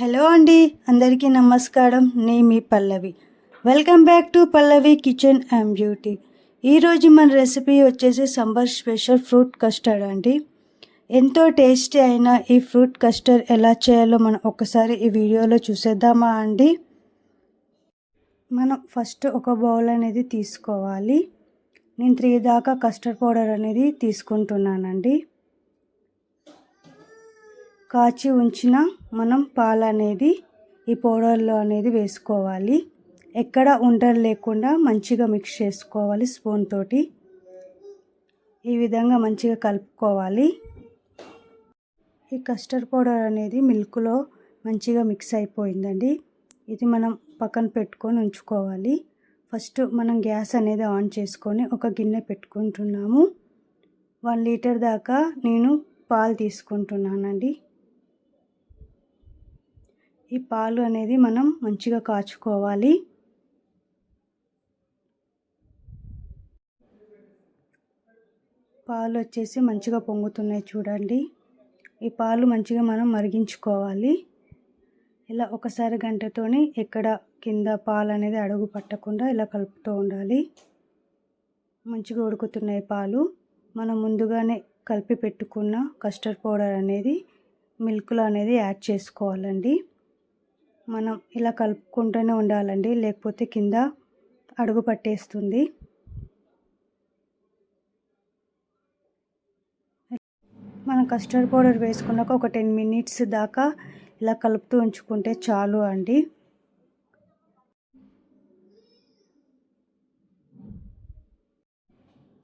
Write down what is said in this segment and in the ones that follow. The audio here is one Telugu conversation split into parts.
హలో అండి అందరికీ నమస్కారం. నేను మీ Pallavi. Welcome back to Pallavi kitchen and beauty. ఈరోజు మన రెసిపీ వచ్చేసి సంబర్ స్పెషల్ ఫ్రూట్ కస్టర్డ్ అండి. ఎంతో టేస్టీ అయిన ఈ ఫ్రూట్ కస్టర్డ్ ఎలా చేయాలో మనం ఒకసారి ఈ వీడియోలో చూసేద్దామా అండి? మనం ఫస్ట్ ఒక బౌల్ అనేది తీసుకోవాలి. నేను త్రీ దాకా కస్టర్డ్ పౌడర్ అనేది తీసుకుంటున్నానండి. కాచి ఉంచిన మనం పాలు అనేది ఈ పౌడర్లో అనేది వేసుకోవాలి. ఎక్కడ ఉండలు లేకుండా మంచిగా మిక్స్ చేసుకోవాలి స్పూన్ తోటి. ఈ విధంగా మంచిగా కలుపుకోవాలి. ఈ కస్టర్డ్ పౌడర్ అనేది మిల్క్లో మంచిగా మిక్స్ అయిపోయిందండి. ఇది మనం పక్కన పెట్టుకొని ఉంచుకోవాలి. ఫస్ట్ మనం గ్యాస్ అనేది ఆన్ చేసుకొని ఒక గిన్నె పెట్టుకుంటున్నాము. వన్ లీటర్ దాకా నేను పాలు తీసుకుంటున్నానండి. ఈ పాలు అనేది మనం మంచిగా కాచుకోవాలి. పాలు వచ్చేసి మంచిగా పొంగుతున్నాయి చూడండి. ఈ పాలు మంచిగా మనం మరిగించుకోవాలి. ఇలా ఒకసారి గంటతోని ఎక్కడ కింద పాలు అనేది అడుగు పట్టకుండా ఇలా కలుపుతూ ఉండాలి. మంచిగా ఉడుకుతున్నాయి పాలు. మనం ముందుగానే కలిపి పెట్టుకున్న కస్టర్డ్ పౌడర్ అనేది మిల్క్లో అనేది యాడ్ చేసుకోవాలండి. మనం ఇలా కలుపుకుంటూనే ఉండాలండి. లేకపోతే కింద అడుగు పట్టేస్తుంది. మనం కస్టర్డ్ పౌడర్ వేసుకున్నాక ఒక టెన్ మినిట్స్ దాకా ఇలా కలుపుతూ ఉంచుకుంటే చాలు అండి.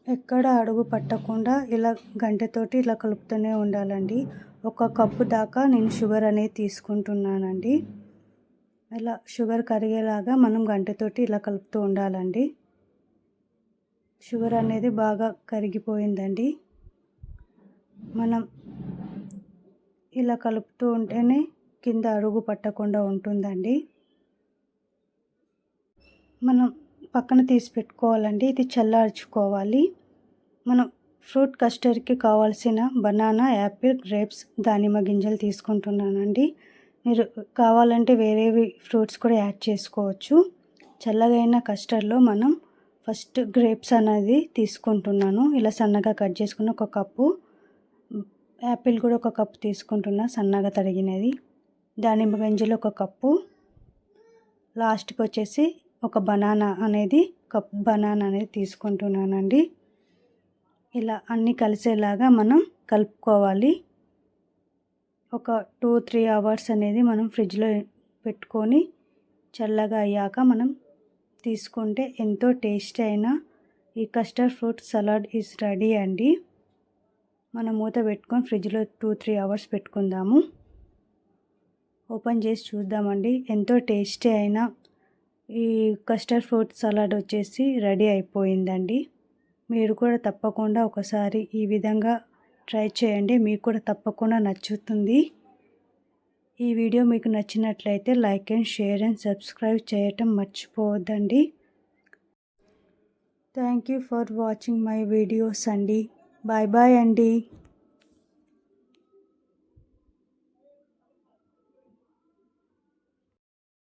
ఎక్కడ అడుగు పట్టకుండా ఇలా గంటతోటి ఇలా కలుపుతూనే ఉండాలండి. ఒక కప్పు దాకా నేను షుగర్ అనేది తీసుకుంటున్నానండి. ఇలా షుగర్ కరిగేలాగా మనం గంటతోటి ఇలా కలుపుతూ ఉండాలండి. షుగర్ అనేది బాగా కరిగిపోయిందండి. మనం ఇలా కలుపుతూ ఉంటేనే కింద అరుగు పట్టకుండా ఉంటుందండి. మనం పక్కన తీసి పెట్టుకోవాలండి. ఇది చల్లార్చుకోవాలి. మనం ఫ్రూట్ కస్టర్డ్కి కావాల్సిన బనానా యాపిల్ గ్రేప్స్ దానిమ్మ గింజలు తీసుకుంటున్నానండి. మీరు కావాలంటే వేరేవి ఫ్రూట్స్ కూడా యాడ్ చేసుకోవచ్చు. చల్లగా అయిన కస్టర్డ్లో మనం ఫస్ట్ గ్రేప్స్ అనేది తీసుకుంటున్నాను. ఇలా సన్నగా కట్ చేసుకున్న ఒక కప్పు యాపిల్ కూడా ఒక కప్పు తీసుకుంటున్నా సన్నగా తరిగినది. దానిమ్మ గింజలు ఒక కప్పు. లాస్ట్కి వచ్చేసి ఒక బనానా అనేది కప్ బనానా అనేది తీసుకుంటున్నానండి. ఇలా అన్నీ కలిసేలాగా మనం కలుపుకోవాలి. ఒక టూ త్రీ అవర్స్ అనేది మనం ఫ్రిడ్జ్లో పెట్టుకొని చల్లగా అయ్యాక మనం తీసుకుంటే ఎంతో టేస్ట్ అయిన ఈ custard fruit salad is ready అండి. మనం మూత పెట్టుకొని ఫ్రిడ్జ్లో టూ త్రీ అవర్స్ పెట్టుకుందాము. ఓపెన్ చేసి చూద్దామండి. ఎంతో టేస్టీ అయిన ఈ కస్టర్డ్ ఫ్రూట్ సలాడ్ వచ్చేసి రెడీ అయిపోయిందండి. మీరు కూడా తప్పకుండా ఒకసారి ఈ విధంగా ట్రై చేయండి. మీకు కూడా తప్పకుండా నచ్చుతుంది. ఈ వీడియో మీకు నచ్చినట్లయితే like and share and subscribe చేయటం మర్చిపోవద్దండి. Thank you for watching my videos అండి. బాయ్ బాయ్ అండి.